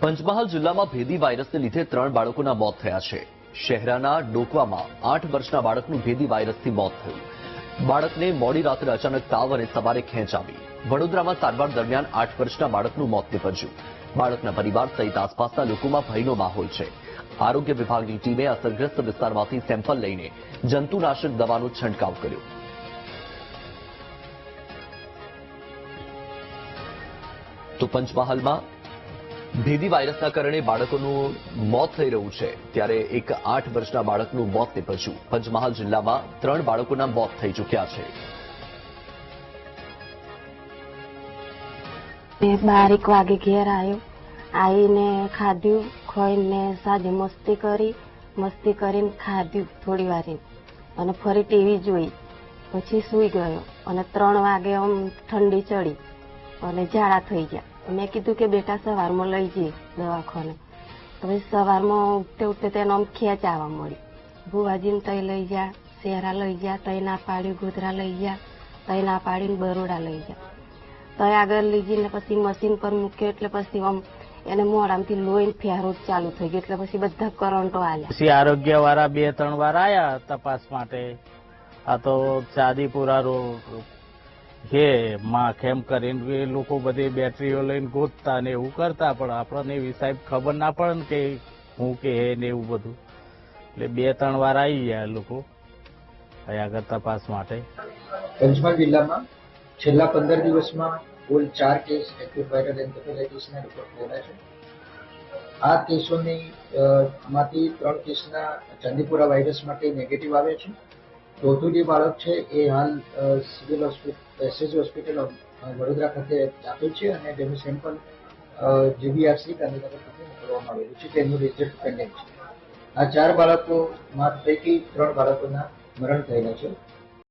પંચમહાલ જિલ્લામાં ભેદી વાયરસને લીધે ત્રણ બાળકોના મોત થયા છે. શહેરાના ડોકવામાં આઠ વર્ષના બાળકનું ભેદી વાયરસથી મોત થયું. બાળકને મોડી રાત્રે અચાનક તાવ અને સવારે ખેંચ આવી. વડોદરામાં સારવાર દરમિયાન આઠ વર્ષના બાળકનું મોત નિપજ્યું. બાળકના પરિવાર સહિત આસપાસના લોકોમાં ભયનો માહોલ છે. આરોગ્ય વિભાગની ટીમે અસરગ્રસ્ત વિસ્તારમાંથી સેમ્પલ લઈને જંતુનાશક દવાનો છંટકાવ કર્યો. તો પંચમહાલમાં ભેદી વાયરસના કારણે બાળકોનું મોત થઈ રહ્યું છે. ત્યારે એક આઠ વર્ષના બાળકનું મોત નીપજ્યું. પંચમહાલ જિલ્લામાં ત્રણ બાળકોના મોત થઈ ચૂક્યા છે. બાર એક વાગે ઘેર આવ્યો આવીને ખાધ્યું, ખોઈને સાંજે મસ્તી કરી. મસ્તી કરીને ખાધ્યું થોડી વાર. અને ફરી ટીવી જોઈ. પછી સૂઈ ગયો. અને ત્રણ વાગે આમ ઠંડી ચડી. અને ઝાડા થઈ ગયા. મેં કીધું કે બેટા સવારમાં લઈ જઈએ દવાખાને. તો સવારમાં ઉઠતે ઉઠતે તેનો આમ ખેંચ આવવા મળી. ભુવાજીને તઈ લઈ જા શેરા લઈ જા તઈ ના પાડી, ગોધરા લઈ જા તઈ ના પાડીને બરોડા લઈ જા તો આગળ લઈ જઈને પછી મશીન પર મૂક્યો એટલે પછી આમ એને મોડામાંથી લોહીને ફેરો ચાલુ થઈ ગયો. એટલે પછી બધા કરંટો આલ્યા. પછી આરોગ્ય વાળા બે ત્રણ વાર આયા તપાસ માટે. આ તો ચાંદીપુરા રોડ. છે માં કેમ કરીને એ લોકો બધી બેટરીઓ લઈને ગોતતા ને એવું કરતા? પણ આપણને એવી સાહેબ ખબર ના પડે ને કે હું કે હે ને એવું બધું. એટલે બે, ત્રણ વાર આવી ગયા લોકો. આગળ તપાસ માટે. પંચમહાલ જિલ્લામાં છેલ્લા પંદર દિવસમાં કુલ ચાર કેસ એક્ટિવ વાયરલ એન્કેફેલાઇટિસના રિપોર્ટ થયેલા છે. આ કેસોની માંથી ત્રણ કેસના ચાંદીપુરા વાયરસ માટે નેગેટિવ આવે છે. ચોથું જે બાળક છે એ હાલ civil hospital SS hospital Vadodara ખાતે દાખલ છે અને તેનું સેમ્પલ જીબીઆરસી ગાંધીનગર ખાતે મોકલવામાં આવેલું છે. તેનું રિઝલ્ટ પેન્ડિંગ છે. આ ચાર બાળકો પૈકી ત્રણ બાળકોના મરણ થયેલા છે.